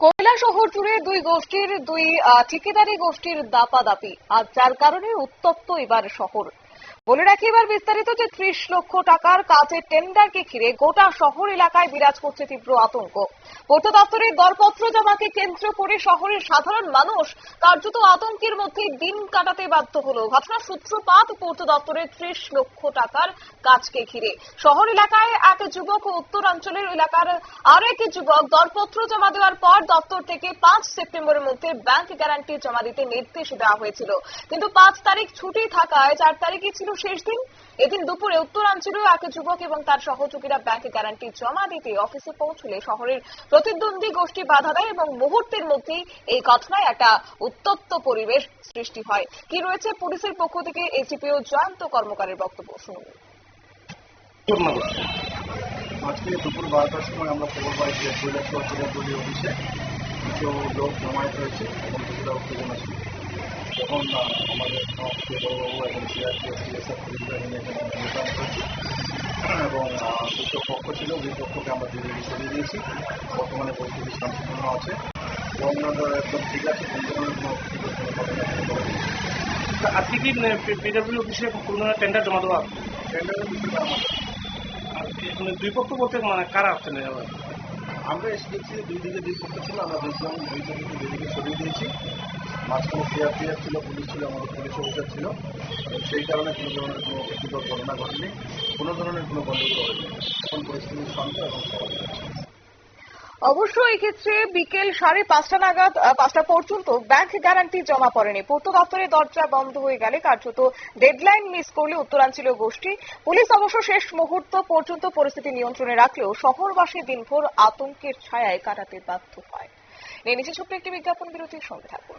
কয়লা শহর জুড়ে দুই গোষ্ঠীর দুই ঠিকাদারি গোষ্ঠীর দাপাদাপি। আর যার কারণে উত্তপ্ত এবার শহর। বলে রাখি এবার বিস্তারিত যে ত্রিশ লক্ষ টাকার কাজের টেন্ডারকে ঘিরে গোটা শহর এলাকায় বিরাজ করছে তীব্র আতঙ্ক। পূর্ত দপ্তরের দরপত্র জমাকে কেন্দ্র করে শহরের সাধারণ মানুষ কার্যত আতঙ্কের মধ্যে দিন কাটাতে বাধ্য হলো। ঘটনার সূত্রপাত পূর্ত দপ্তরের ত্রিশ লক্ষ টাকার কাজকে ঘিরে। শহর এলাকায় এক যুবক ও উত্তরাঞ্চলের এলাকার আরও একটি যুবক দরপত্র জমা দেওয়ার পর দপ্তর থেকে পাঁচ সেপ্টেম্বরের মধ্যে ব্যাংক গ্যারান্টি জমা দিতে নির্দেশ দেওয়া হয়েছিল। কিন্তু পাঁচ তারিখ ছুটি থাকায় চার তারিখে ছিল শেষ দিন। এদিন দুপুরে উত্তরাঞ্চলীয় এক যুবক এবং তার সহযোগীরা ব্যাংক গ্যারান্টি জমা দিতে অফিসে পৌঁছলে শহরের প্রতিদ্বন্দ্বী গোষ্ঠী বাধা দেয় এবং মুহূর্তের মধ্যেই এই ঘটনায় একটা উত্তপ্ত পরিবেশ সৃষ্টি হয়। কি রয়েছে পুলিশের পক্ষ থেকে এসিপিও জয়ন্ত কর্মকারের বক্তব্য শুনুন। আজকে দুপুর বারোটার সময় আমরা খবর পাই যে প্রজাপতি অফিসে কিছু লোক জমায়েত হয়েছে এবং কিছুটা উত্তেজনা ছিল তখন আমাদের সমস্ত বড়বাবু এবং সিআরপিএফ এবং দুটো পক্ষ ছিল দুই পক্ষকে আমরা ধীরে সরিয়ে দিয়েছি বর্তমানে পরিস্থিতি শান্তিপূর্ণ আছে বর্ণনা একদম ঠিক আছে ধরনের কোনো। তা আজকে কি পিডব্লিউ অফিসে কোনো টেন্ডার জমা দেওয়া? টেন্ডারের বিষয়টা আমাদের দুই পক্ষ বলতে মানে কারা আসছেন? আমরা এসে দেখছি যে দুই দিকে দুই পক্ষ ছিল আমরা দুইজন দুই দিকে দুই দিকে সরিয়ে দিয়েছি। মাঝখানে সিআরপিএফ ছিল, পুলিশ ছিল, আমাদের পুলিশ অফিসার ছিল। সেই কারণে কোনো ধরনের কোনো ঘটনা ঘটেনি, কোনো ধরনের কোনো গণ্ডগোল হয়নি। এখন পরিস্থিতি শান্ত এবং আছে অবশ্য এক্ষেত্রে ক্ষেত্রে বিকেল সাড়ে পাঁচটা নাগাদ পাঁচটা পর্যন্ত ব্যাংক গ্যারান্টি জমা পড়েনি। পূর্ত দপ্তরের দরজা বন্ধ হয়ে গেলে কার্যত ডেডলাইন মিস করলে উত্তরাঞ্চলীয় গোষ্ঠী পুলিশ অবশ্য শেষ মুহূর্ত পর্যন্ত পরিস্থিতি নিয়ন্ত্রণে রাখলেও শহরবাসী দিনভর আতঙ্কের ছায়ায় কাটাতে বাধ্য হয়। নিয়ে নিচে ছোট্ট একটি বিজ্ঞাপন বিরতির সঙ্গে থাকুন।